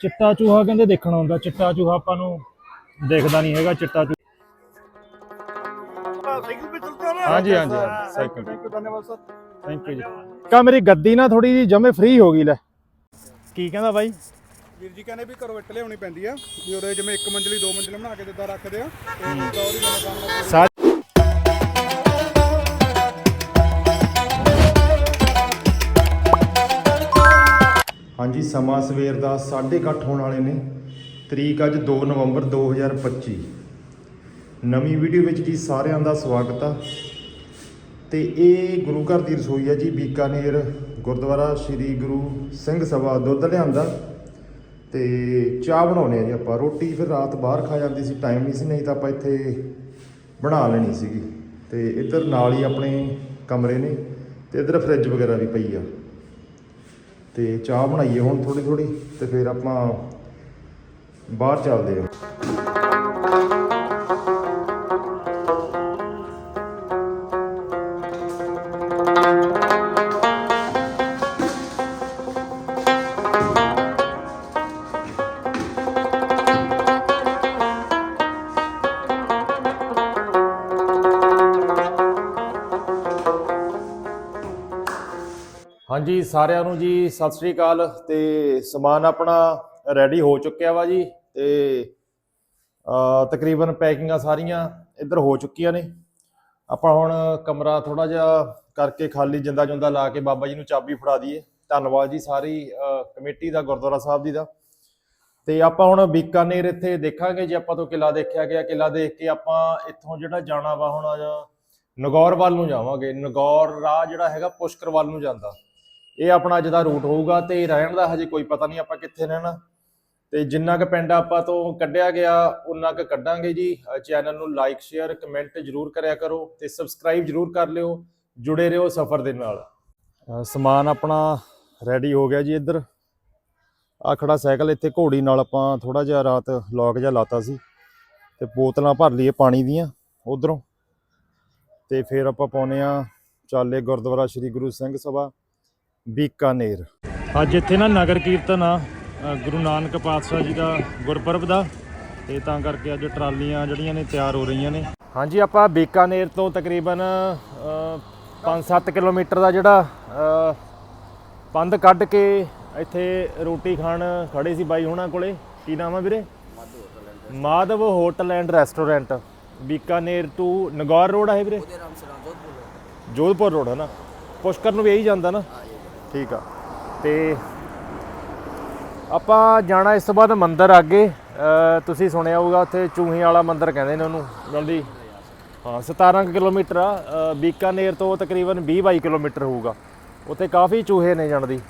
ਚਿੱਟਾ ਚੂਹਾ ਕਹਿੰਦੇ ਦੇਖਣਾ ਹੁੰਦਾ ਚਿੱਟਾ ਚੂਹਾ ਆਪਾਂ ਨੂੰ ਦੇਖਦਾ ਨਹੀਂ ਹੈਗਾ ਚਿੱਟਾ ਚੂਹਾ। ਸਾਈਕਲ ਤੇ ਚਲਦਾ ਥੈਂਕ ਯੂ ਜੀ। ਕਾ ਮੇਰੀ ਗੱਦੀ ਨਾ ਥੋੜੀ ਜੀ ਜਮੇ ਫ੍ਰੀ ਹੋ ਗਈ ਲੈ। ਕੀ ਕਹਿੰਦਾ ਬਾਈ? ਵੀਰ ਜੀ ਕਹਿੰਦੇ ਵੀ ਘਰੋਂ ਲਿਆਉਣੀ ਪੈਂਦੀ ਆ। ਜਿਵੇਂ ਇੱਕ ਮੰਜ਼ਲੀ ਦੋ ਮੰਜ਼ਲੀ ਬਣਾ ਕੇ ਜਿੱਦਾਂ ਰੱਖਦੇ ਆ। ਹਾਂਜੀ, ਸਮਾਂ ਸਵੇਰ ਦਾ 8:30 ਹੋਣ ਵਾਲੇ ਨੇ। ਤਰੀਕ ਅੱਜ 2 ਨਵੰਬਰ 2025 ਨਵੀਂ ਵੀਡੀਓ ਵਿੱਚ ਜੀ ਸਾਰਿਆਂ ਦਾ ਸਵਾਗਤ ਆ। ਤੇ ਇਹ ਗੁਰੂ ਘਰ ਦੀ ਰਸੋਈ ਹੈ ਜੀ, ਬੀਕਾਨੇਰ, ਗੁਰਦੁਆਰਾ ਸ੍ਰੀ ਗੁਰੂ ਸਿੰਘ ਸਭਾ, ਦੁੱਧ ਲਿਆਂਦਾ। ਤੇ ਚਾਹ ਬਣਾਉਣੇ ਆ ਜੀ ਆਪਾਂ। ਰੋਟੀ ਫਿਰ ਰਾਤ ਬਾਹਰ ਖਾ ਜਾਂਦੀ ਸੀ, ਟਾਈਮ ਨਹੀਂ ਸੀ, ਨਹੀਂ ਤਾਂ ਆਪਾਂ ਇੱਥੇ ਬਣਾ ਲੈਣੀ ਸੀਗੀ। ਤੇ ਇੱਧਰ ਨਾਲ ਹੀ ਆਪਣੇ ਕਮਰੇ ਨੇ, ਤੇ ਇੱਧਰ ਫ੍ਰਿਜ ਵਗੈਰਾ ਵੀ ਪਈ ਆ। ਤੇ ਚਾਹ ਬਣਾਈਏ ਹੁਣ ਥੋੜੀ ਥੋੜੀ ਤੇ ਫਿਰ ਆਪਾਂ ਬਾਹਰ ਚੱਲਦੇ ਹਾਂ। ਹਾਂਜੀ ਸਾਰਿਆਂ ਨੂੰ ਜੀ, ਸਤਿ ਸ੍ਰੀ ਅਕਾਲ ਤੇ ਸਮਾਨ ਆਪਣਾ ਰੈਡੀ ਹੋ ਚੁੱਕਿਆ ਵਾ ਜੀ ਤੇ ਤਕਰੀਬਨ ਪੈਕਿੰਗਾਂ ਸਾਰੀਆਂ ਇੱਧਰ ਹੋ ਚੁੱਕੀਆਂ ਨੇ। ਆਪਾਂ ਹੁਣ ਕਮਰਾ ਥੋੜਾ ਜਿਹਾ ਕਰਕੇ ਖਾਲੀ ਜਿੰਦਾ ਜੁੰਦਾ ਲਾ ਕੇ ਬਾਬਾ ਜੀ ਨੂੰ ਚਾਬੀ ਫੜਾ ਦਈਏ। ਧੰਨਵਾਦ ਜੀ ਸਾਰੀ ਕਮੇਟੀ ਦਾ, ਗੁਰਦੁਆਰਾ ਸਾਹਿਬ ਜੀ ਦਾ। ਤੇ ਆਪਾਂ ਹੁਣ ਬੀਕਾਨੇਰ ਇੱਥੇ ਦੇਖਾਂਗੇ ਜੇ ਆਪਾਂ ਤੋਂ ਕਿਲਾ ਦੇਖਿਆ ਗਿਆ। ਕਿਲਾ ਦੇਖ ਕੇ ਆਪਾਂ ਇੱਥੋਂ ਜਿਹੜਾ ਜਾਣਾ ਵਾ ਹੁਣ ਨਗੌਰ ਵੱਲ ਨੂੰ ਜਾਵਾਂਗੇ। ਨਗੌਰ ਰਾਹ ਜਿਹੜਾ ਹੈਗਾ ਪੁਸ਼ਕਰ ਵੱਲ ਨੂੰ ਜਾਂਦਾ। ਇਹ ਆਪਣਾ ਅੱਜ ਦਾ ਰੂਟ ਹੋਊਗਾ ਤੇ ਰਹਿਣ ਦਾ ਹਜੇ ਕੋਈ ਪਤਾ ਨਹੀਂ ਆਪਾਂ ਕਿੱਥੇ ਰਹਿਣਾ। ਤੇ ਜਿੰਨਾ ਕੁ ਪਿੰਡ ਆਪਾਂ ਤੋਂ ਕੱਢਿਆ ਗਿਆ ਉਨਾ ਕੁ ਕੱਢਾਂਗੇ ਜੀ। ਚੈਨਲ ਨੂੰ ਲਾਈਕ ਸ਼ੇਅਰ ਕਮੈਂਟ ਜਰੂਰ ਕਰਿਆ ਕਰੋ ਤੇ ਸਬਸਕ੍ਰਾਈਬ ਜਰੂਰ ਕਰ ਲਿਓ। ਜੁੜੇ ਰਹੋ ਸਫ਼ਰ ਦੇ ਨਾਲ। ਸਮਾਨ ਆਪਣਾ ਰੈਡੀ ਹੋ ਗਿਆ ਜੀ ਇੱਧਰ। ਆ ਖੜਾ ਸਾਈਕਲ ਇੱਥੇ ਘੋੜੀ ਨਾਲ ਆਪਾਂ ਥੋੜਾ ਜਿਹਾ ਰਾਤ ਲੌਕ ਜਿਹਾ ਲਾਤਾ ਸੀ। ਤੇ ਬੋਤਲਾਂ ਭਰ ਲਈਏ ਪਾਣੀ ਦੀਆਂ ਉਧਰੋਂ। ਤੇ ਫਿਰ ਆਪਾਂ ਪਾਉਨੇ ਆ ਚਾਲੇ ਗੁਰਦੁਆਰਾ ਸ੍ਰੀ ਗੁਰੂ ਸਿੰਘ ਸਭਾ। ਬੀਕਾਨੇਰ ਅੱਜ ਇੱਥੇ ਨਾ ਨਗਰ ਕੀਰਤਨ ਆ ਗੁਰੂ ਨਾਨਕ ਪਾਤਸ਼ਾਹ ਜੀ ਦਾ ਗੁਰਪੁਰਬ ਦਾ ਤੇ ਤਾਂ ਕਰਕੇ ਅੱਜ ਟਰਾਲੀਆਂ ਜਿਹੜੀਆਂ ਨੇ ਤਿਆਰ ਹੋ ਰਹੀਆਂ ਨੇ। ਹਾਂਜੀ ਆਪਾਂ ਬੀਕਾਨੇਰ ਤੋਂ ਤਕਰੀਬਨ 5-7 ਕਿਲੋਮੀਟਰ ਦਾ ਜਿਹੜਾ ਪੰਧ ਕੱਢ ਕੇ ਇੱਥੇ ਰੋਟੀ ਖਾਣ ਖੜੇ ਸੀ ਬਾਈ ਹੁਣਾਂ ਕੋਲੇ। ਕੀ ਨਾਮ ਆ ਵੀਰੇ? Madhav hotel and restaurant. Bikaner to Nagaur road ਹੈ ਵੀਰੇ? ਜੋਧਪੁਰ ਰੋਡ। ਹੈ ਨਾ? ਪੁਸ਼ਕਰ ਨੂੰ ਵੀ ਇਹੀ ਜਾਂਦਾ ਨਾ? ਠੀਕ ਆ। ਤੇ ਆਪਾਂ ਜਾਣਾ ਇਸ ਤੋਂ ਬਾਅਦ ਮੰਦਿਰ ਅੱਗੇ। ਅ, ਤੁਸੀਂ ਸੁਣਿਆ ਹੋਊਗਾ ਉੱਥੇ ਚੂਹੇ ਵਾਲਾ ਮੰਦਿਰ ਕਹਿੰਦੇ ਨੇ ਉਹਨੂੰ ਜਲਦੀ। ਹਾਂ 17 ਕੁ ਕਿਲੋਮੀਟਰ ਆ। ਬੀਕਾਨੇਰ ਤੋਂ ਤਕਰੀਬਨ 20-22 ਕਿਲੋਮੀਟਰ ਹੋਊਗਾ। ਉੱਥੇ ਕਾਫੀ ਚੂਹੇ ਨੇ ਜਾਣਦੀ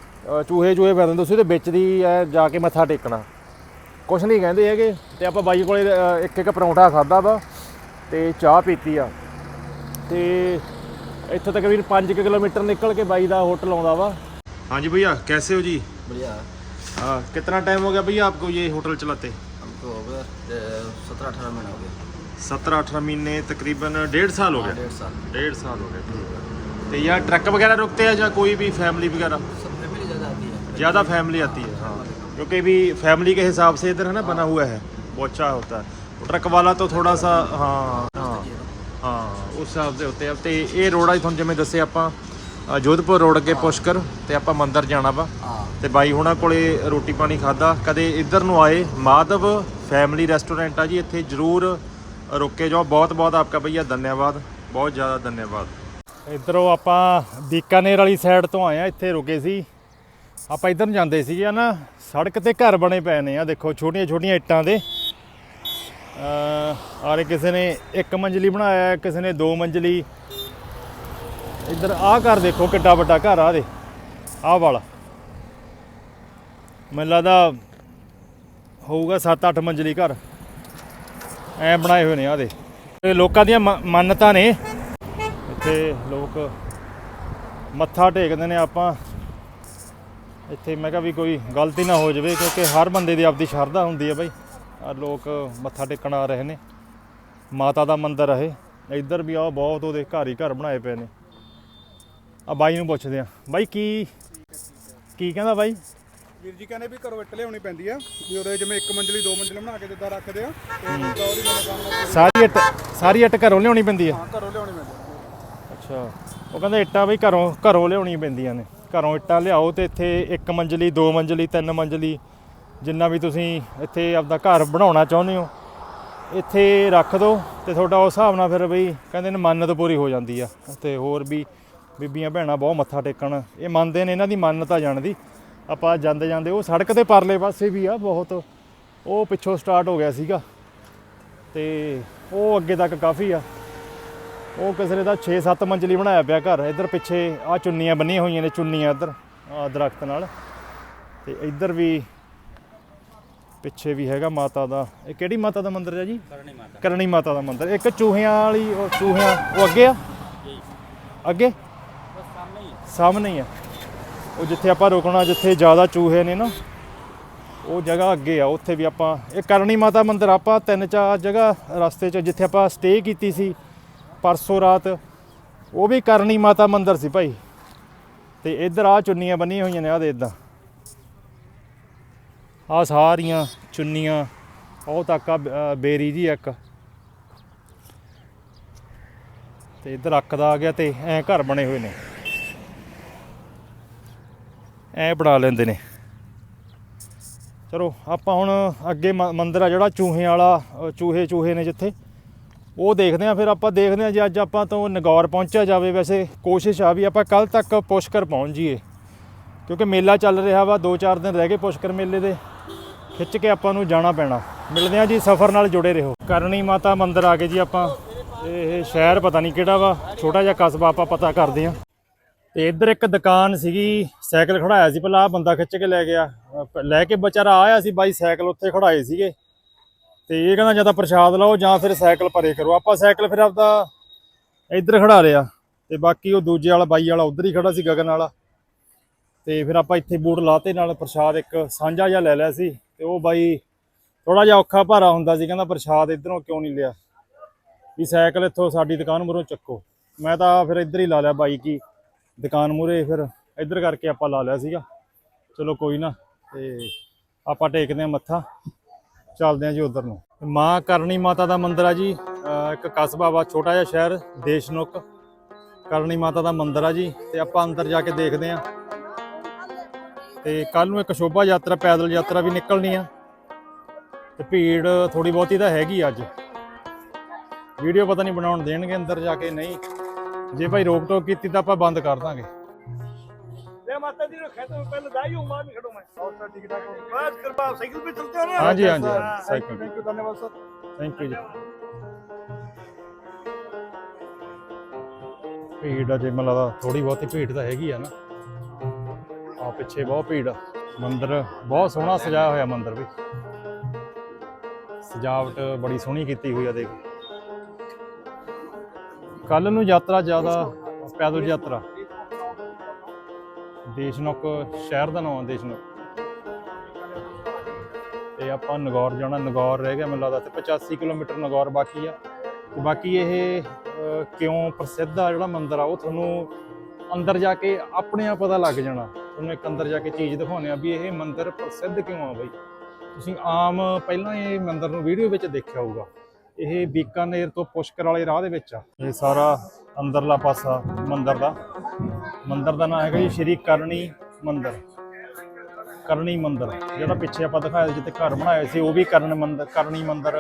ਚੂਹੇ ਚੂਹੇ ਫਿਰਦੇ ਨੇ, ਤੁਸੀਂ ਉਹਦੇ ਵਿੱਚ ਦੀ ਐ ਜਾ ਕੇ ਮੱਥਾ ਟੇਕਣਾ। ਕੁਛ ਨਹੀਂ ਕਹਿੰਦੇ ਹੈਗੇ। ਤੇ ਆਪਾਂ ਬਾਈ ਕੋਲੇ ਇੱਕ ਇੱਕ ਪਰੌਂਠਾ ਖਾਦਾ ਵਾ ਤੇ ਚਾਹ ਪੀਤੀ ਆ। ਤੇ ਇੱਥੋਂ ਤਕਰੀਬਨ 5 ਕਿਲੋਮੀਟਰ ਨਿਕਲ ਕੇ ਬਾਈ ਦਾ ਹੋਟਲ ਆਉਂਦਾ ਵਾ। ਹਾਂਜੀ ਭਈਆ ਕੈਸੇ ਹੋ ਜੀ बढ़िया हाँ कितना टाइम हो गया भैया आपको ये होटल चलाते हमको हो गया सत्रह अठारह महीना हो गया सत्रह अठारह महीने तकरीबन डेढ़ साल हो हाँ, गया डेढ़ साल डेढ़ साल हो गया तो यहाँ ट्रक वगैरह रुकते हैं या कोई भी फैमिली वगैरह सब फैमिली ज़्यादा आती है ज़्यादा फैमिली आती है हाँ क्योंकि भी फैमिली के हिसाब से इधर है ना बना हुआ है वो अच्छा होता है वो ट्रक वाला तो थोड़ा सा हाँ हाँ हाँ ਉਸ ਹਿਸਾਬ ਦੇ ਉੱਤੇ ਆ ਤੇ ਇਹ ਰੋਡ ਆ ਤੁਹਾਨੂੰ ਜਿਵੇਂ ਦੱਸਿਆ ਆਪਾਂ ਅ, ਜੋਧਪੁਰ ਰੋਡ ਅੱਗੇ ਪੁਸ਼ਕਰ ਤੇ ਆਪਾਂ ਮੰਦਿਰ ਜਾਣਾ ਵਾ। ਤੇ ਬਾਈ ਹੁਣਾਂ ਕੋਲੇ ਰੋਟੀ ਪਾਣੀ ਖਾਦਾ ਕਦੇ ਇੱਧਰ ਨੂੰ ਆਏ ਮਾਧਵ ਫੈਮਿਲੀ ਰੈਸਟੋਰੈਂਟ ਆ ਜੀ ਇੱਥੇ ਜਰੂਰ ਰੁਕੇ ਜਾਓ। ਬਹੁਤ ਬਹੁਤ ਆਪਕਾ ਭਈਆ ਧੰਨਵਾਦ। ਬਹੁਤ ਜ਼ਿਆਦਾ ਧੰਨਵਾਦ। ਇੱਧਰੋਂ ਆਪਾਂ ਬੀਕਾਨੇਰ ਵਾਲੀ ਸਾਈਡ ਤੋਂ ਆਏ ਆ ਇੱਥੇ ਰੁਕੇ ਸੀ। ਆਪਾਂ ਇੱਧਰ ਨੂੰ ਜਾਂਦੇ ਸੀਗੇ ਨਾ ਸੜਕ ਤੇ ਘਰ ਬਣੇ ਪਏ ਨੇ ਆ ਦੇਖੋ ਛੋਟੀਆਂ ਛੋਟੀਆਂ ਇੱਟਾਂ ਦੇ। ਆਰੇ ਕਿਸੇ ਨੇ ਇੱਕ ਮੰਜ਼ਲੀ ਬਣਾਇਆ ਕਿਸੇ ਨੇ ਦੋ ਮੰਜ਼ਲੀ। ਇੱਧਰ ਆਹ ਘਰ ਦੇਖੋ ਕਿੱਡਾ ਵੱਡਾ ਘਰ ਆ ਦੇ। ਆਹ ਵਾਲਾ। ਮੈਨੂੰ ਲੱਗਦਾ ਹੋਊਗਾ 7-8 ਮੰਜ਼ਲੀ ਘਰ। ਐ ਬਣਾਏ ਹੋਏ ਨੇ ਆ ਦੇ। ਇਹ ਲੋਕਾਂ ਦੀਆਂ ਮ- ਮੰਨਤਾਂ ਨੇ। ਇੱਥੇ ਲੋਕ ਮੱਥਾ ਟੇਕਦੇ ਨੇ ਆਪਾਂ। ਇੱਥੇ ਮੈਂ ਕਿਹਾ ਵੀ ਕੋਈ ਗਲਤੀ ਨਾ ਹੋ ਜਾਵੇ, ਕਿਉਂਕਿ ਹਰ ਬੰਦੇ ਦੀ ਆਪਦੀ ਸ਼ਰਧਾ ਹੁੰਦੀ ਹੈ ਬਾਈ। ਆ ਲੋਕ ਮੱਥਾ ਟੇਕਣ ਆ ਰਹੇ ਨੇ। ਮਾਤਾ ਦਾ ਮੰਦਿਰ ਹੈ ਇਹ। ਇੱਧਰ ਵੀ ਆ ਬਹੁਤ ਉਹਦੇ ਘਰ ਹੀ ਘਰ ਬਣਾਏ ਪਏ ਨੇ। ਆ ਬਾਈ ਨੂੰ ਪੁੱਛਦੇ ਆ। ਬਾਈ ਕੀ ਕੀ ਕਹਿੰਦਾ ਬਾਈ? ਵੀਰ ਜੀ ਕਹਿੰਦੇ ਵੀ ਘਰੋਂ ਇੱਟ ਲਿਆਉਣੀ ਪੈਂਦੀ ਆ ਵੀ ਉਹਦੇ ਜਿਵੇਂ ਇੱਕ ਮੰਜ਼ਲੀ ਦੋ ਮੰਜ਼ਲੀ ਬਣਾ ਕੇ ਜਿੱਦਾਂ ਰੱਖਦੇ ਆ ਤੇ ਉਦਾਂ ਉਹਦੀ ਮਨੋਕਾਮਨਾ ਪੂਰੀ ਸਾਰੀ ਇੱਟ ਸਾਰੀ ਇੱਟ ਘਰੋਂ ਲਿਆਉਣੀ ਪੈਂਦੀ ਹੈ ਹਾਂ ਘਰੋਂ ਲਿਆਉਣੀ ਪੈਂਦੀ ਆ। ਅੱਛਾ। ਉਹ ਕਹਿੰਦੇ ਇੱਟਾਂ ਵੀ ਘਰੋਂ ਘਰੋਂ ਲਿਆਉਣੀਆਂ ਪੈਂਦੀਆਂ ਨੇ। ਘਰੋਂ ਇੱਟਾਂ ਲਿਆਓ ਤੇ ਇੱਥੇ ਇੱਕ ਮੰਜ਼ਲੀ ਦੋ ਮੰਜ਼ਲੀ ਤਿੰਨ ਮੰਜ਼ਲੀ ਜਿੰਨਾ ਵੀ ਤੁਸੀਂ ਇੱਥੇ ਆਪਦਾ ਘਰ ਬਣਾਉਣਾ ਚਾਹੁੰਦੇ ਹੋ ਇੱਥੇ ਰੱਖ ਦਿਓ ਤੇ ਤੁਹਾਡਾ ਉਸ ਹਿਸਾਬ ਨਾਲ ਫਿਰ ਬਈ ਕਹਿੰਦੇ ਨੇ ਮੰਨਤ ਪੂਰੀ ਹੋ ਜਾਂਦੀ ਆ। ਤੇ ਹੋਰ ਵੀ ਬੀਬੀਆਂ ਭੈਣਾਂ ਬਹੁਤ ਮੱਥਾ ਟੇਕਣ। ਇਹ ਮੰਨਦੇ ਨੇ ਇਹਨਾਂ ਦੀ ਮੰਨਤਾ ਜਾਣਦੀ। ਆਪਾਂ ਜਾਂਦੇ ਜਾਂਦੇ ਉਹ ਸੜਕ ਦੇ ਪਰਲੇ ਪਾਸੇ ਵੀ ਆ ਬਹੁਤ। ਉਹ ਪਿੱਛੋਂ ਸਟਾਰਟ ਹੋ ਗਿਆ ਸੀਗਾ। ਤੇ ਉਹ ਅੱਗੇ ਤੱਕ ਕਾਫੀ ਆ। ਉਹ ਕਿਸੇ ਤਾਂ 6-7 ਮੰਜ਼ਲੀ ਬਣਾਇਆ ਪਿਆ ਘਰ। ਇੱਧਰ ਪਿੱਛੇ ਆ ਚੁੰਨੀਆਂ ਬੰਨੀਆਂ ਹੋਈਆਂ ਨੇ ਚੁੰਨੀਆਂ ਇੱਧਰ ਆ ਦਰਖਤ ਨਾਲ। ਤੇ ਇੱਧਰ ਵੀ ਪਿੱਛੇ ਵੀ ਹੈਗਾ ਮਾਤਾ ਦਾ। ਇਹ ਕਿਹੜੀ ਮਾਤਾ ਦਾ ਮੰਦਿਰ ਹੈ ਜੀ? ਕਰਨੀ ਮਾਤਾ। ਕਰਨੀ ਮਾਤਾ ਦਾ ਮੰਦਿਰ। ਇੱਕ ਚੂਹਿਆਂ ਵਾਲੀ ਉਹ ਚੂਹਿਆਂ ਉਹ ਅੱਗੇ ਆ? ਅੱਗੇ? ਸਾਹਮਣੇ ਹੀ ਆ। ਉਹ ਜਿੱਥੇ ਆਪਾਂ ਰੁਕਣਾ, ਜਿੱਥੇ ਜ਼ਿਆਦਾ ਚੂਹੇ ਨੇ ਨਾ, ਉਹ ਜਗ੍ਹਾ ਅੱਗੇ ਆ। ਉੱਥੇ ਵੀ ਆਪਾਂ, ਇਹ ਕਰਨੀ ਮਾਤਾ ਮੰਦਿਰ, ਆਪਾਂ ਤਿੰਨ ਚਾਰ ਜਗ੍ਹਾ ਰਸਤੇ 'ਚ, ਜਿੱਥੇ ਆਪਾਂ ਸਟੇ ਕੀਤੀ ਸੀ ਪਰਸੋਂ ਰਾਤ, ਉਹ ਵੀ ਕਰਨੀ ਮਾਤਾ ਮੰਦਿਰ ਸੀ ਭਾਈ। ਤੇ ਇੱਧਰ ਆ ਚੁੰਨੀਆਂ ਬੰਨੀਆਂ ਹੋਈਆਂ ਨੇ ਆ ਦੇ ਇਦਾਂ। ਆ ਸਾਰੀਆਂ ਚੁੰਨੀਆਂ, ਉਹ ਤੱਕ ਆ ਬੇਰੀ ਜੀ ਇੱਕ। ਤੇ ਇੱਧਰ ਅੱਖ ਦਾ ਆ ਗਿਆ ਤੇ ਐ ਘਰ ਬਣੇ ਹੋਏ ਨੇ। ਐ ਬਣਾ ਲੈਂਦੇ ਨੇ। ਚਲੋ, ਆਪਾਂ ਹੁਣ ਅੱਗੇ ਮ- ਮੰਦਿਰ ਆ ਜਿਹੜਾ ਚੂਹੇ ਵਾਲਾ ਚੂਹੇ ਚੂਹੇ ਨੇ ਜਿੱਥੇ। ਉਹ ਦੇਖਦੇ ਆ, ਫਿਰ ਆਪਾਂ ਦੇਖਦੇ ਆ ਜੇ ਅੱਜ ਆਪਾਂ ਤੋਂ ਨਗੌਰ ਪਹੁੰਚਿਆ ਜਾਵੇ। ਵੈਸੇ ਕੋਸ਼ਿਸ਼ ਆ ਵੀ ਆਪਾਂ ਕੱਲ ਤੱਕ ਪੁਸ਼ਕਰ ਪਹੁੰਚ ਜਾਈਏ। ਕਿਉਂਕਿ ਮੇਲਾ ਚੱਲ ਰਿਹਾ ਵਾ 2-4 ਦਿਨ ਰਹਿ ਗਏ ਪੁਸ਼ਕਰ ਮੇਲੇ ਦੇ। ਖਿੱਚ ਕੇ ਆਪਾਂ ਨੂੰ ਜਾਣਾ ਪੈਣਾ। ਮਿਲਦੇ ਆ ਜੀ, ਸਫ਼ਰ ਨਾਲ ਜੁੜੇ ਰਹੋ। ਕਰਨੀ ਮਾਤਾ ਮੰਦਿਰ ਆ ਗਏ ਜੀ ਆਪਾਂ। ਇਹ ਸ਼ਹਿਰ ਪਤਾ ਨਹੀਂ ਕਿਹੜਾ ਵਾ, ਛੋਟਾ ਜਿਹਾ ਕਸਬਾ ਆਪਾਂ ਪਤਾ ਕਰਦੇ ਆ। ਤੇ ਇੱਧਰ ਇੱਕ ਦੁਕਾਨ ਸੀਗੀ, ਸਾਈਕਲ ਖੜਾਇਆ ਸੀ ਪਹਿਲਾਂ ਆ ਬੰਦਾ ਖਿੱਚ ਕੇ ਲੈ ਗਿਆ। ਲੈ ਕੇ ਵਿਚਾਰਾ ਆਇਆ ਸੀ ਬਾਈ, ਸਾਈਕਲ ਉੱਥੇ ਖੜਾਏ ਸੀਗੇ। ਤੇ ਇਹ ਕਹਿੰਦਾ ਜਾਂ ਤਾਂ ਪ੍ਰਸ਼ਾਦ ਲਓ ਜਾਂ ਫਿਰ ਸਾਈਕਲ ਪਰੇ ਕਰੋ। ਆਪਾਂ ਸਾਈਕਲ ਫਿਰ ਆਪਦਾ ਇੱਧਰ ਖੜਾ ਲਿਆ। ਤੇ ਬਾਕੀ ਉਹ ਦੂਜੇ ਵਾਲਾ, ਬਾਈ ਵਾਲਾ ਉੱਧਰ ਹੀ ਖੜਾ ਸੀ ਗਗਨ ਵਾਲਾ। ਤੇ ਫਿਰ ਆਪਾਂ ਇੱਥੇ ਬੂਟ ਲਾਤੇ ਨਾਲ, ਪ੍ਰਸ਼ਾਦ ਇੱਕ ਸਾਂਝਾ ਜਿਹਾ ਲੈ ਲਿਆ ਸੀ। ਤੇ ਉਹ ਬਾਈ ਥੋੜਾ ਜਿਹਾ ਔਖਾ ਭਾਰਾ ਹੁੰਦਾ ਸੀ, ਕਹਿੰਦਾ ਪ੍ਰਸ਼ਾਦ ਇਧਰੋਂ ਕਿਉਂ ਨਹੀਂ ਲਿਆ? ਵੀ ਸਾਈਕਲ ਇੱਥੋਂ ਸਾਡੀ ਦੁਕਾਨ ਮੂਹਰੋਂ ਚੱਕੋ। ਮੈਂ ਤਾਂ ਫਿਰ ਇੱਧਰ ਹੀ ਲਾ ਲਿਆ ਬਾਈ ਕੀ ਦੁਕਾਨ ਮੂਹਰੇ ਫਿਰ ਇੱਧਰ ਕਰਕੇ ਆਪਾਂ ਲਾ ਲਿਆ ਸੀਗਾ। ਚਲੋ ਕੋਈ ਨਾ, ਤੇ ਆਪਾਂ ਟੇਕਦੇ ਆ ਮੱਥਾ, ਚੱਲਦੇ ਆ ਜੀ ਉਧਰ ਨੂੰ। ਮਾਂ ਕਰਨੀ ਮਾਤਾ ਦਾ ਮੰਦਿਰ ਆ ਜੀ ਇੱਕ ਕਸਬਾ ਵਾ ਛੋਟਾ ਜਿਹਾ ਸ਼ਹਿਰ ਦੇਸ਼ਨੁਕ ਕਰਨੀ ਮਾਤਾ ਦਾ ਮੰਦਿਰ ਆ ਜੀ, ਤੇ ਆਪਾਂ ਅੰਦਰ ਜਾ ਕੇ ਦੇਖਦੇ ਆ ਤੇ ਕੱਲ ਨੂੰ ਇੱਕ ਸ਼ੋਭਾ ਯਾਤਰਾ, ਪੈਦਲ ਯਾਤਰਾ ਵੀ ਨਿਕਲਣੀ ਆ। ਤੇ ਭੀੜ ਥੋੜੀ ਬਹੁਤੀ ਤਾਂ ਹੈਗੀ ਅੱਜ। ਵੀਡੀਓ ਪਤਾ ਨਹੀਂ ਬਣਾਉਣ ਦੇਣਗੇ ਅੰਦਰ ਜਾ ਕੇ, ਨਹੀਂ। ਜੇ ਭਾਈ ਰੋਕ ਟੋਕ ਕੀਤੀ ਤਾਂ ਆਪਾਂ ਬੰਦ ਕਰ ਦਾਂਗੇ ले माता जी ने खेतों में पहले दाई हूँ मां भी खड़ो मैं और सर ठीक ठाक बस कृपा साइकिल पे चलते हो ना ਹਾਂਜੀ ਹਾਂਜੀ ਸਾਈਕਲ ਥੈਂਕ ਯੂ ਧੰਨਵਾਦ ਸਰ ਥੈਂਕ ਯੂ ਜੀ ਭੀੜ ਅਜੇ ਮੈਨੂੰ ਲੱਗਦਾ ਥੋੜੀ ਬਹੁਤੀ ਭੀੜ ਤਾਂ ਹੈਗੀ ਆ ਨਾ ਆ ਪਿੱਛੇ ਬਹੁਤ ਭੀੜ ਆ ਮੰਦਿਰ ਬਹੁਤ ਸੋਹਣਾ ਸਜਾਇਆ ਹੋਇਆ ਮੰਦਿਰ ਵੀ ਸਜਾਵਟ ਬੜੀ ਸੋਹਣੀ ਕੀਤੀ ਹੋਈ ਆ ਦੇਖ ਕੱਲ ਨੂੰ ਯਾਤਰਾ ਜ਼ਿਆਦਾ ਪੈਦਲ ਯਾਤਰਾ। ਦੇਸ਼ਨੁਕ ਸ਼ਹਿਰ ਦਾ ਨਾਮ ਆ ਦੇਸ਼ਨੁਕ ਤੇ ਆਪਾਂ ਨਗੌਰ ਜਾਣਾ, ਨਗੌਰ ਰਹਿ ਗਿਆ ਮੈਨੂੰ ਲੱਗਦਾ ਤੇ 85 ਕਿਲੋਮੀਟਰ ਨਗੌਰ ਬਾਕੀ ਆ। ਤੇ ਬਾਕੀ ਇਹ ਕਿਉਂ ਪ੍ਰਸਿੱਧ ਆ ਜਿਹੜਾ ਮੰਦਿਰ ਆ, ਉਹ ਤੁਹਾਨੂੰ ਅੰਦਰ ਜਾ ਕੇ ਆਪਣੇ ਆਪ ਪਤਾ ਲੱਗ ਜਾਣਾ। ਤੁਹਾਨੂੰ ਇੱਕ ਅੰਦਰ ਜਾ ਕੇ ਚੀਜ਼ ਦਿਖਾਉਣੇ ਆ ਵੀ ਇਹ ਮੰਦਿਰ ਪ੍ਰਸਿੱਧ ਕਿਉਂ ਆ ਬਈ। ਤੁਸੀਂ ਆਮ ਪਹਿਲਾਂ ਇਹ ਮੰਦਿਰ ਨੂੰ ਵੀਡੀਓ ਵਿੱਚ ਦੇਖਿਆ ਹੋਊਗਾ। ਇਹ ਬੀਕਾਨੇਰ ਤੋਂ ਪੁਸ਼ਕਰ ਵਾਲੇ ਰਾਹ ਦੇ ਵਿੱਚ ਆ। ਇਹ ਸਾਰਾ ਅੰਦਰਲਾ ਪਾਸਾ ਮੰਦਿਰ ਦਾ। ਮੰਦਿਰ ਦਾ ਨਾਮ ਹੈਗਾ ਜੀ ਸ਼੍ਰੀ ਕਰਨੀ ਮੰਦਿਰ। ਕਰਨੀ ਮੰਦਿਰ। ਜਿਹੜਾ ਪਿੱਛੇ ਆਪਾਂ ਦਿਖਾਇਆ ਸੀ ਜਿੱਥੇ ਘਰ ਬਣਾਇਆ ਸੀ, ਉਹ ਵੀ ਕਰਨ ਮੰਦਿਰ ਕਰਨੀ ਮੰਦਿਰ,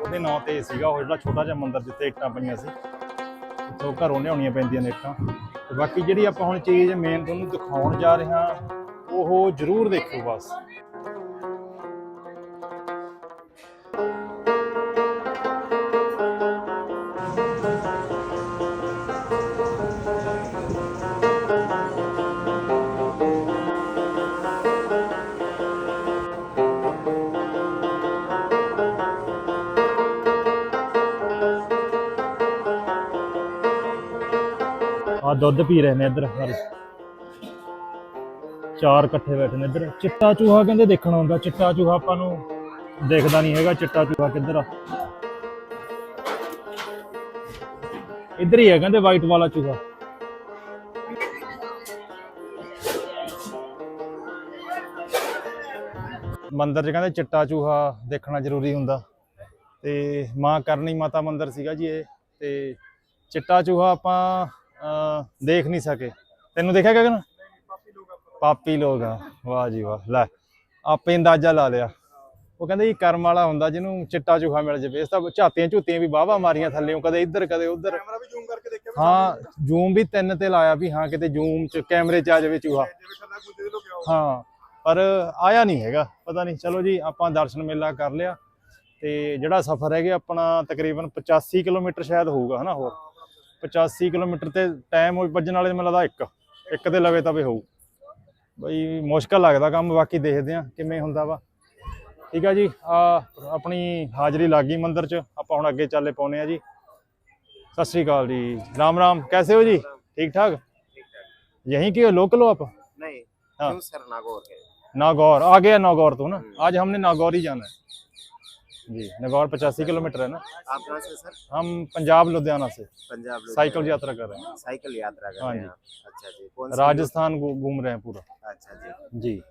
ਉਹਦੇ ਨਾਂ ਤੇ ਸੀਗਾ ਉਹ ਜਿਹੜਾ ਛੋਟਾ ਜਿਹਾ ਮੰਦਿਰ ਜਿੱਥੇ ਇੱਟਾਂ ਪਈਆਂ ਸੀ। ਉੱਥੋਂ ਘਰੋਂ ਲਿਆਉਣੀਆਂ ਪੈਂਦੀਆਂ ਨੇ ਇੱਟਾਂ। ਤੇ ਬਾਕੀ ਜਿਹੜੀ ਆਪਾਂ ਹੁਣ ਚੀਜ਼ ਮੇਨ ਤੁਹਾਨੂੰ ਦਿਖਾਉਣ ਜਾ ਰਹੇ ਹਾਂ, ਉਹ ਜ਼ਰੂਰ ਦੇਖਿਓ ਬਸ। ਆ ਦੁੱਧ ਪੀ ਰਹੇ ਨੇ ਇੱਧਰ ਸਾਰੇ। ਚਾਰ ਇਕੱਠੇ ਬੈਠੇ ਨੇ ਇੱਧਰ। ਚਿੱਟਾ ਚੂਹਾ ਕਹਿੰਦੇ ਦੇਖਣਾ ਹੁੰਦਾ ਚਿੱਟਾ ਚੂਹਾ ਆਪਾਂ ਨੂੰ ਦੇਖਦਾ ਨਹੀਂ ਹੈਗਾ, ਚਿੱਟਾ ਚੂਹਾ ਕਿੱਧਰ ਆ? ਇੱਧਰ ਹੀ ਹੈ ਕਹਿੰਦੇ ਵਾਈਟ ਵਾਲਾ ਚੂਹਾ। ਮੰਦਿਰ 'ਚ ਕਹਿੰਦੇ ਚਿੱਟਾ ਚੂਹਾ ਦੇਖਣਾ ਜ਼ਰੂਰੀ ਹੁੰਦਾ। ਤੇ ਮਾਂ ਕਰਨੀ ਮਾਤਾ ਮੰਦਿਰ ਸੀਗਾ ਜੀ ਇਹ। ਤੇ ਚਿੱਟਾ ਚੂਹਾ ਆਪਾਂ ਦੇਖ ਨਹੀਂ ਸਕੇ। ਤੈਨੂੰ ਦੇਖਿਆ ਗਗਨ ਪਾਪੀ ਲੋਕ ਆ। ਵਾਹ ਜੀ ਵਾਹ। ਲੈ ਆਪੇ ਅੰਦਾਜ਼ਾ ਲਾ ਲਿਆ। ਉਹ ਕਹਿੰਦੇ ਜੀ ਕਰਮ ਵਾਲਾ ਹੁੰਦਾ ਜਿਹਨੂੰ ਚਿੱਟਾ ਚੂਹਾ ਮਿਲ ਜਾਵੇ। ਇਸ ਤਾਂ ਝਾਤੀਆਂ ਝੂਤੀਆਂ ਵੀ ਵਾਹਵਾ ਮਾਰੀਆਂ ਥੱਲੇੋਂ ਕਦੇ ਇੱਧਰ ਕਦੇ ਉੱਧਰ। ਕੈਮਰਾ ਵੀ ਜ਼ੂਮ ਕਰਕੇ ਦੇਖਿਆ ਹਾਂ ਜ਼ੂਮ ਵੀ ਤਿੰਨ ਤੇ ਲਾਇਆ ਵੀ ਹਾਂ ਕਿਤੇ ਜ਼ੂਮ ਚ ਕੈਮਰੇ ਚ ਆ ਜਾਵੇ ਚੂਹਾ। ਹਾਂ ਪਰ ਆਇਆ ਨਹੀਂ ਹੈਗਾ ਪਤਾ ਨਹੀਂ। ਚਲੋ ਜੀ ਆਪਾਂ ਦਰਸ਼ਨ ਮੇਲਾ ਕਰ ਲਿਆ। ਤੇ ਜਿਹੜਾ ਸਫ਼ਰ ਹੈਗਾ ਆਪਣਾ ਤਕਰੀਬਨ 85 ਕਿਲੋਮੀਟਰ ਸ਼ਾਇਦ ਹੋਊਗਾ ਹਨਾ ਹੋਰ? 85 ਕਿਲੋਮੀਟਰ ਤੇ ਟਾਈਮ ਉਹ ਵੱਜਣ ਵਾਲੇ ਮੈਨੂੰ ਲੱਗਦਾ ਇੱਕ ਇੱਕ ਦੇ ਲਵੇ ਤਵੇ ਹੋਊ ਬਈ ਮੁਸ਼ਕਲ ਲੱਗਦਾ ਕੰਮ ਬਾਕੀ ਦੇਖਦੇ ਆ ਕਿਵੇਂ ਹੁੰਦਾ ਵਾ ਠੀਕ ਆ ਜੀ ਆ ਆਪਣੀ ਹਾਜ਼ਰੀ ਲੱਗ ਗਈ ਮੰਦਿਰ ਚ ਆਪਾਂ ਹੁਣ ਅੱਗੇ ਚੱਲੇ ਪਾਉਨੇ ਆ ਜੀ ਸਤਿ ਸ੍ਰੀ ਅਕਾਲ ਜੀ ਰਾਮ ਰਾਮ ਕੈਸੇ ਹੋ ਜੀ ਠੀਕ ਠਾਕ यहीं के लोकल हो आप नहीं हाँ। क्यों सर नागौर के नागौर आ गया नागौर तो ना आज हमने नागौर ही जाना है जी नागौर पचासी किलोमीटर है ना आप कहाँ से सर हम पंजाब लुधियाना से पंजाब लोग साइकिल यात्रा कर रहे हैं साइकिल यात्रा कर हाँ रहे जी। हैं आप। अच्छा जी कौन सी राजस्थान घू- घूम रहे हैं पूरा यूट्यूब? अच्छा जी जी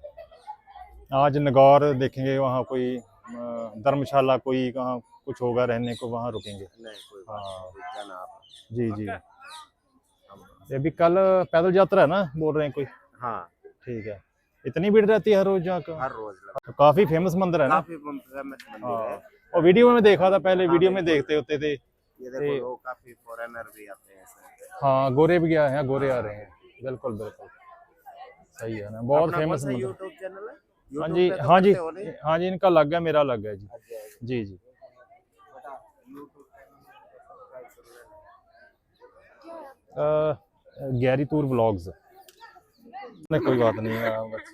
आज नागौर देखेंगे वहाँ कोई अ, धर्मशाला कोई कहाँ कुछ होगा रहने को वहाँ रुकेंगे नहीं कोई बात हाँ। नहीं जाना आप जी जी ये भी कल पैदल यात्रा है ना बोल रहे हैं कोई हाँ ठीक है इतनी भीड़ रहती है हर रोज यहाँ का हर रोज लगा काफ़ी फ़ेमस मंदिर है ना? काफ़ी फ़ेमस मंदिर हाँ। है। और वीडियो में देखा था पहले हाँ, वीडियो में देखते होते थे। ये देखो लोग काफ़ी फॉरेनर भी आते हैं हाँ गोरे भी गया है गोरे आ रहे हैं। बिल्कुल बिल्कुल। सही है ना? बहुत फ़ेमस मंदिर। यूट्यूब चैनल है? हाँ जी तो हाँ जी हो? हाँ जी इनका लग गया मेरा लग गया जी। अच्छा, जी जी। अ, गैरी टूर ब्लॉग्स नहीं कोई बात नहीं है बस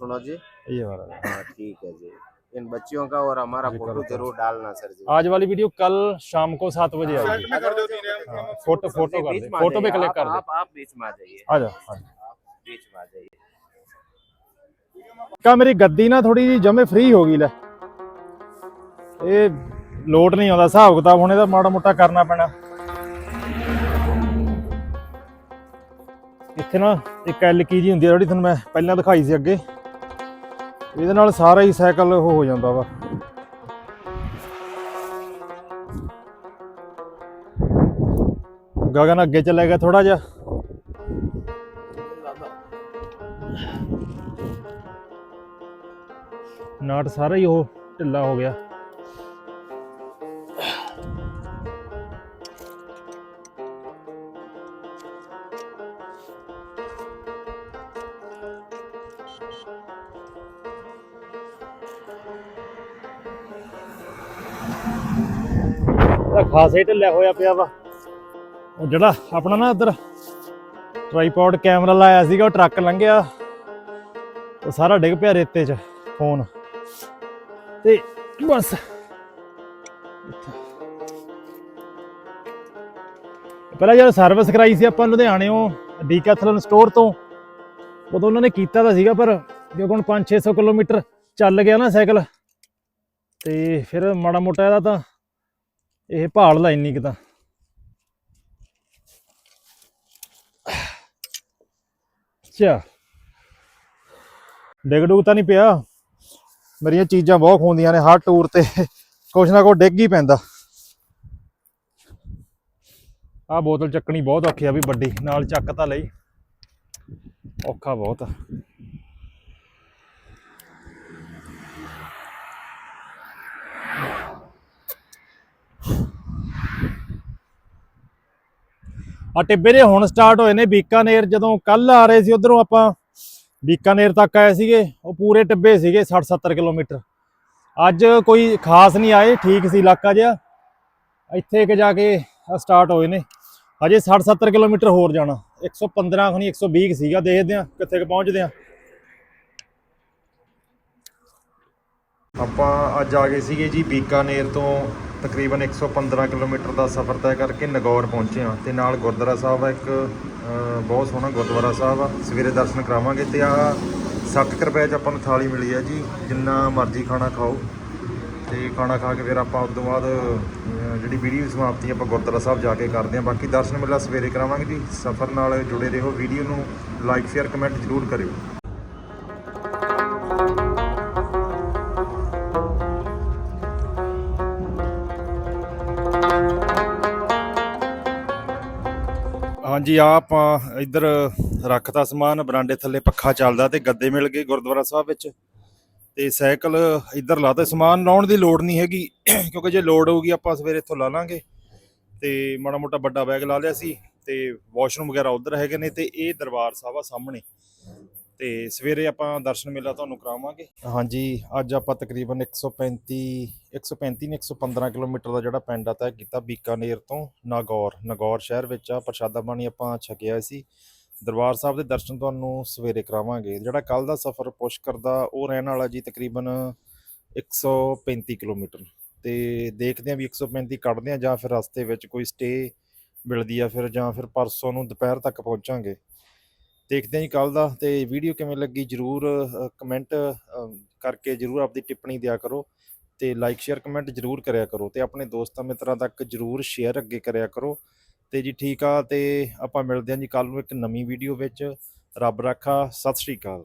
सुनो जी ये वाला है। हाँ ठीक है जी इन बच्चियों का और हमारा जी, फोटो करो, करो। जरूर डालना सर जी आज वाली वीडियो कल शाम को सात बजे हाँ, आएगी सेंड में कर दो तीन यार हाँ, फोटो फोटो कर बीच दे में आ फोटो पे जाइए, क्लिक आप- कर दे आप आप बीच में आ जाइए आ जा आ जा आप बीच में आ जाइए ਕਾ ਮੇਰੀ ਗੱਦੀ ਨਾ ਥੋੜੀ ਜੀ ਜਮੇ ਫ੍ਰੀ ਹੋ ਗਈ ਲੈ ਇਹ ਲੋਟ ਨਹੀਂ ਆਉਂਦਾ ਹਿਸਾਬ ਕਿਤਾਬ ਹੁਣ ਇਹਦਾ ਮਾੜਾ ਮੋਟਾ ਕਰਨਾ ਪੈਣਾ ਇੱਥੇ ਨਾ ਇੱਕ ਐਲ ਕੀ ਜੀ ਹੁੰਦੀ ਆ ਜਿਹੜੀ ਤੁਹਾਨੂੰ ਮੈਂ ਪਹਿਲਾਂ ਦਿਖਾਈ ਸੀ ਅੱਗੇ। ਇਹਦੇ ਨਾਲ ਸਾਰਾ ਹੀ ਸਾਈਕਲ ਉਹ ਹੋ ਜਾਂਦਾ ਵਾ। ਗਗਨ ਅੱਗੇ ਚਲੇ ਗਿਆ ਥੋੜਾ ਜਿਹਾ। ਨਾਟ ਸਾਰਾ ਹੀ ਉਹ ਢਿੱਲਾ ਹੋ ਗਿਆ। ਖਾਸਾ ਢਿੱਲਿਆ ਹੋਇਆ ਪਿਆ ਵਾ। ਉਹ ਜਿਹੜਾ ਆਪਣਾ ਨਾ ਇੱਧਰ ਟ੍ਰਾਈਪੋਡ ਕੈਮਰਾ ਲਾਇਆ ਸੀਗਾ, ਉਹ ਟਰੱਕ ਲੰਘਿਆ। ਉਹ ਸਾਰਾ ਡਿੱਗ ਪਿਆ ਰੇਤੇ 'ਚ ਫੋਨ ਤੇ ਬਸ। ਪਹਿਲਾਂ ਜਦੋਂ ਸਰਵਿਸ ਕਰਾਈ ਸੀ ਆਪਾਂ ਲੁਧਿਆਣਿਓਂ ਡੀਕੈਥਲਨ ਸਟੋਰ ਤੋਂ, ਉਦੋਂ ਉਹਨਾਂ ਨੇ ਕੀਤਾ ਤਾਂ ਸੀਗਾ, ਪਰ ਜੋ ਹੁਣ 5-600 ਕਿਲੋਮੀਟਰ ਚੱਲ ਗਿਆ ਨਾ ਸਾਈਕਲ, ਤੇ ਫਿਰ ਮਾੜਾ ਮੋਟਾ ਇਹਦਾ ਤਾਂ ਇਹ ਭਾਲ ਲਾ ਇੰਨੀ ਕੁ ਤਾਂ। ਅੱਛਾ। ਡਿੱਗ ਡੁੱਗ ਤਾਂ ਨਹੀਂ ਪਿਆ। ਮੇਰੀਆਂ ਚੀਜ਼ਾਂ ਬਹੁਤ ਖੋਂਦੀਆਂ ਨੇ, ਹਰ ਟੂਰ ਤੇ। ਕੁਛ ਨਾ ਕੁਛ ਡਿੱਗ ਹੀ ਪੈਂਦਾ। ਆਹ ਬੋਤਲ ਚੱਕਣੀ ਬਹੁਤ ਔਖੀ ਆ ਵੀ ਵੱਡੀ, ਨਾਲ ਚੱਕ ਤਾਂ ਲਈ। ਔਖਾ ਬਹੁਤ। ਆ ਆ ਟਿੱਬੇ ਦੇ ਹੁਣ ਸਟਾਰਟ ਹੋਏ ਨੇ ਬੀਕਾਨੇਰ, ਜਦੋਂ ਕੱਲ ਆ ਰਹੇ ਸੀ ਉਧਰੋਂ ਆਪਾਂ, ਬੀਕਾਨੇਰ ਤੱਕ ਆਏ ਸੀਗੇ, ਉਹ ਪੂਰੇ ਟਿੱਬੇ ਸੀਗੇ 60 70 ਕਿਲੋਮੀਟਰ। ਅੱਜ ਕੋਈ ਖਾਸ ਨਹੀਂ ਆਏ, ਠੀਕ ਸੀ ਇਲਾਕਾ ਜਿਹਾ। ਇੱਥੇ ਕਿ ਜਾ ਕੇ ਸਟਾਰਟ ਹੋਏ ਨੇ। ਹਜੇ 60 70 ਕਿਲੋਮੀਟਰ ਹੋਰ ਜਾਣਾ। 115 ਖਣੀ 120 ਕੁ ਸੀਗਾ, ਦੇਖਦੇ ਆ ਕਿੱਥੇ ਕੁ ਪਹੁੰਚਦੇ ਆ ਆਪਾਂ ਅੱਜ ਆ ਗਏ ਸੀਗੇ ਜੀ ਬੀਕਾਨੇਰ ਤੋਂ ਤਕਰੀਬਨ 115 ਕਿਲੋਮੀਟਰ ਦਾ ਸਫ਼ਰ ਤੈਅ ਕਰਕੇ ਨਗੌਰ ਪਹੁੰਚੇ ਹਾਂ ਤੇ ਨਾਲ ਗੁਰਦੁਆਰਾ ਸਾਹਿਬ ਆ, ਇੱਕ ਬਹੁਤ ਸੋਹਣਾ ਗੁਰਦੁਆਰਾ ਸਾਹਿਬ ਆ। ਸਵੇਰੇ ਦਰਸ਼ਨ ਕਰਾਵਾਂਗੇ ਤੇ ਆ 60 ਰੁਪਏ ਚ ਆਪਾਂ ਨੂੰ ਥਾਲੀ ਮਿਲੀ ਆ ਜੀ। ਜਿੰਨਾ ਮਰਜ਼ੀ ਖਾਣਾ ਖਾਓ। ਤੇ ਖਾਣਾ ਖਾ ਕੇ ਫਿਰ ਆਪਾਂ ਉਸ ਤੋਂ ਬਾਅਦ ਜਿਹੜੀ ਵੀਡੀਓ ਸਮਾਪਤੀ ਆਪਾਂ ਗੁਰਦੁਆਰਾ ਸਾਹਿਬ ਜਾ ਕੇ ਕਰਦੇ ਹਾਂ। ਬਾਕੀ ਦਰਸ਼ਨ ਮੇਲਾ ਸਵੇਰੇ ਕਰਾਵਾਂਗੇ ਜੀ। ਸਫ਼ਰ ਨਾਲ ਜੁੜੇ ਰਹੋ। ਵੀਡੀਓ ਨੂੰ ਲਾਈਕ, ਸ਼ੇਅਰ, ਕਮੈਂਟ ਜ਼ਰੂਰ ਕਰਿਓ। ਹਾਂਜੀ ਆ ਆਪਾਂ ਇੱਧਰ ਰੱਖਤਾ ਸਮਾਨ, ਬਰਾਂਡੇ ਥੱਲੇ ਪੱਖਾ ਚੱਲਦਾ ਤੇ ਗੱਦੇ ਮਿਲ ਗਏ ਗੁਰਦੁਆਰਾ ਸਾਹਿਬ ਵਿੱਚ। ਤੇ ਸਾਈਕਲ ਇੱਧਰ ਲਾਤੇ ਸਮਾਨ, ਲਾਉਣ ਦੀ ਲੋੜ ਨਹੀਂ ਹੈਗੀ, ਕਿਉਂਕਿ ਜੇ ਲੋੜ ਹੋਊਗੀ ਆਪਾਂ ਸਵੇਰੇ ਇੱਥੋਂ ਲਾ ਲਾਂਗੇ। ਤੇ ਮਾੜਾ ਮੋਟਾ ਵੱਡਾ ਬੈਗ ਲਾ ਲਿਆ ਸੀ ਤੇ ਵਾਸ਼ਰੂਮ ਵਗੈਰਾ ਉੱਧਰ ਹੈਗੇ ਨੇ ਤੇ ਇਹ ਦਰਬਾਰ ਸਾਹਿਬ ਆ ਸਾਹਮਣੇ। ਤੇ ਸਵੇਰੇ ਆਪਾਂ ਦਰਸ਼ਨ ਮੇਲਾ ਤੁਹਾਨੂੰ ਕਰਾਵਾਂਗੇ। ਹਾਂਜੀ, ਅੱਜ ਆਪਾਂ ਤਕਰੀਬਨ 135 135 ਨੇ 115 ਕਿਲੋਮੀਟਰ ਦਾ ਜਿਹੜਾ ਪਿੰਡ ਆ ਤੈਅ ਕੀਤਾ ਬੀਕਾਨੇਰ ਤੋਂ ਨਾਗੌਰ। ਨਾਗੌਰ ਸ਼ਹਿਰ ਵਿੱਚ ਆ, ਪ੍ਰਸ਼ਾਦਾ ਪਾਣੀ ਆਪਾਂ ਛਕਿਆ ਸੀ। ਦਰਬਾਰ ਸਾਹਿਬ ਦੇ ਦਰਸ਼ਨ ਤੁਹਾਨੂੰ ਸਵੇਰੇ ਕਰਾਵਾਂਗੇ। ਜਿਹੜਾ ਕੱਲ ਦਾ ਸਫ਼ਰ ਪੁਸ਼ਕਰ ਦਾ, ਉਹ ਰਹਿਣ ਵਾਲਾ ਜੀ ਤਕਰੀਬਨ 135 ਕਿਲੋਮੀਟਰ। ਤੇ ਦੇਖਦੇ ਆਂ ਵੀ 135 ਕੱਢਦੇ ਆਂ ਜਾਂ ਫਿਰ ਰਸਤੇ ਵਿੱਚ ਕੋਈ ਸਟੇ ਮਿਲਦੀ ਆ, ਫਿਰ ਜਾਂ ਫਿਰ ਪਰਸੋਂ ਨੂੰ ਦੁਪਹਿਰ ਤੱਕ ਪਹੁੰਚਾਂਗੇ। ਦੇਖਦੇ ਹਾਂ ਜੀ ਕੱਲ ਦਾ ਤੇ ਵੀਡੀਓ ਕਿਵੇਂ ਲੱਗੀ ਜਰੂਰ ਕਮੈਂਟ ਕਰਕੇ ਜਰੂਰ ਆਪਦੀ ਟਿੱਪਣੀ ਦਿਆ ਕਰੋ ਤੇ ਲਾਈਕ ਸ਼ੇਅਰ ਕਮੈਂਟ ਜਰੂਰ ਕਰਿਆ ਕਰੋ ਤੇ ਆਪਣੇ ਦੋਸਤਾਂ ਮਿੱਤਰਾਂ ਤੱਕ ਜਰੂਰ ਸ਼ੇਅਰ ਅੱਗੇ ਕਰਿਆ ਕਰੋ। ਤੇ ਜੀ ਠੀਕ ਆ ਤੇ ਆਪਾਂ ਮਿਲਦੇ ਹਾਂ ਜੀ ਕੱਲ ਨੂੰ ਇੱਕ ਨਵੀਂ ਵੀਡੀਓ ਵਿੱਚ। ਰੱਬ ਰਾਖਾ, ਸਤਿ ਸ਼੍ਰੀ ਅਕਾਲ।